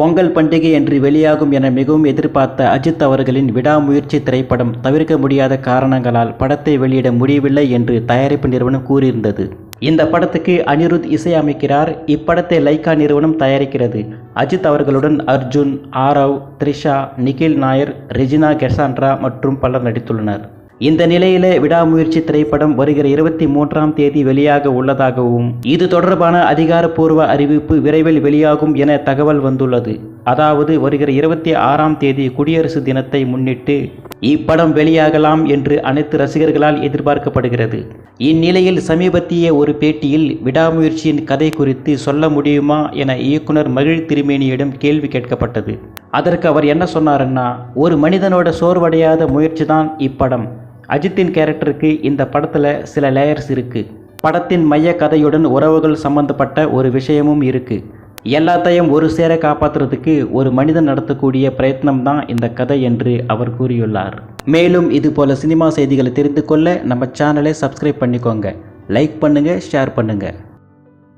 பொங்கல் பண்டிகை என்று வெளியாகும் என மிகவும் எதிர்பார்த்த அஜித் அவர்களின் விடாமுயற்சி திரைப்படம் தவிர்க்க முடியாத காரணங்களால் படத்தை வெளியிட முடியவில்லை என்று தயாரிப்பு நிறுவனம் கூறியிருந்தது. இந்த படத்துக்கு அனிருத் இசையமைக்கிறார். இப்படத்தை லைக்கா நிறுவனம் தயாரிக்கிறது. அஜித் அவர்களுடன் அர்ஜுன் ஆரவ் த்ரிஷா நிகில் நாயர் ரெஜினா கெசான்ட்ரா மற்றும் பலர் நடித்துள்ளனர். இந்த நிலையில விடாமுயற்சி திரைப்படம் வருகிற இருபத்தி மூன்றாம் தேதி வெளியாக உள்ளதாகவும் இது தொடர்பான அதிகாரப்பூர்வ அறிவிப்பு விரைவில் வெளியாகும் என தகவல் வந்துள்ளது. அதாவது வருகிற இருபத்தி ஆறாம் தேதி குடியரசு தினத்தை முன்னிட்டு இப்படம் வெளியாகலாம் என்று அனைத்து ரசிகர்களால் எதிர்பார்க்கப்படுகிறது. இந்நிலையில் சமீபத்திய ஒரு பேட்டியில் விடாமுயற்சியின் கதை குறித்து சொல்ல முடியுமா என இயக்குனர் மகிழ் திருமேனியிடம் கேள்வி கேட்கப்பட்டது. அதற்கு அவர் என்ன சொன்னாருன்னா ஒரு மனிதனோட சோர்வடையாத முயற்சி தான் இப்படம். அஜித்தின் கேரக்டருக்கு இந்த படத்தில் சில லேயர்ஸ் இருக்குது படத்தின் மைய கதையுடன் உறவுகள் சம்பந்தப்பட்ட ஒரு விஷயமும் இருக்குது எல்லாத்தையும் ஒரு சேர காப்பாற்றுறதுக்கு ஒரு மனிதன் நடத்தக்கூடிய பிரயத்னம் தான் இந்த கதை என்று அவர் கூறியுள்ளார். மேலும் இது போல சினிமா செய்திகளை தெரிந்து கொள்ள நம்ம சேனலை சப்ஸ்கிரைப் பண்ணிக்கோங்க. லைக் பண்ணுங்கள் ஷேர் பண்ணுங்கள்